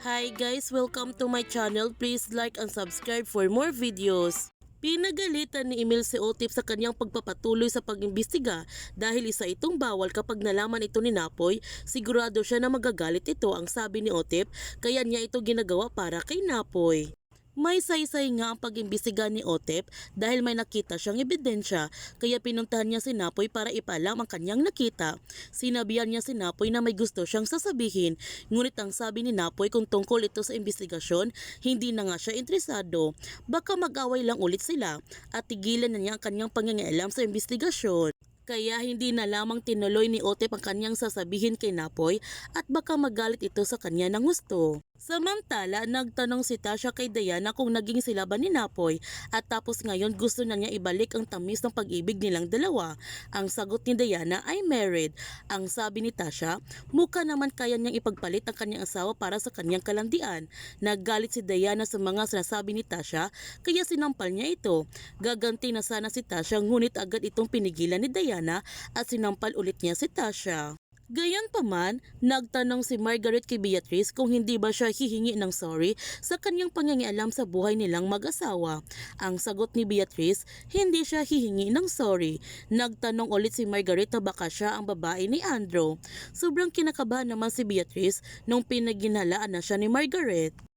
Hi guys, welcome to my channel. Please like and subscribe for more videos. Pinagalitan ni Emil si Otip sa kanyang pagpapatuloy sa pag-imbestiga dahil isa itong bawal kapag nalaman ito ni Napoy, sigurado siya na magagalit ito ang sabi ni Otip kaya niya ito ginagawa para kay Napoy. May saysay nga ang pag-imbestiga ni Otep dahil may nakita siyang ebidensya kaya pinuntahan niya si Napoy para ipalam ang kanyang nakita. Sinabihan niya si Napoy na may gusto siyang sasabihin ngunit ang sabi ni Napoy kung tungkol ito sa investigasyon hindi na nga siya interesado. Baka mag-away lang ulit sila at tigilan na niya ang kanyang pangingialam sa investigasyon. Kaya hindi na lamang tinuloy ni Otep ang kanyang sasabihin kay Napoy at baka magalit ito sa kanya ng gusto. Samantala, nagtanong si Tasha kay Diana kung naging sila ba ni Napoy at tapos ngayon gusto na niya ibalik ang tamis ng pag-ibig nilang dalawa. Ang sagot ni Diana ay married. Ang sabi ni Tasha, mukha naman kaya niyang ipagpalit ang kanyang asawa para sa kanyang kalandian. Naggalit si Diana sa mga sinasabi ni Tasha kaya sinampal niya ito. Gaganti na sana si Tasha ngunit agad itong pinigilan ni Diana at sinampal ulit niya si Tasha. Gayon pa man, nagtanong si Margaret kay Beatrice kung hindi ba siya hihingi ng sorry sa kanyang pangingialam sa buhay nilang mag-asawa. Ang sagot ni Beatrice, hindi siya hihingi ng sorry. Nagtanong ulit si Margaret na baka siya ang babae ni Andrew. Sobrang kinakabahan naman si Beatrice nung pinaghinalaan na siya ni Margaret.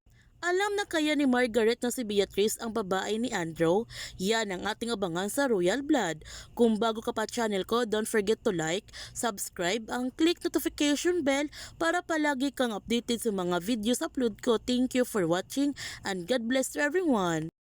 Alam na kaya ni Margaret na si Beatrice ang babae ni Andrew? Yan ang ating abangan sa Royal Blood. Kung bago ka pa channel ko, don't forget to like, subscribe, ang click notification bell para palagi kang updated sa mga videos upload ko. Thank you for watching and God bless to everyone.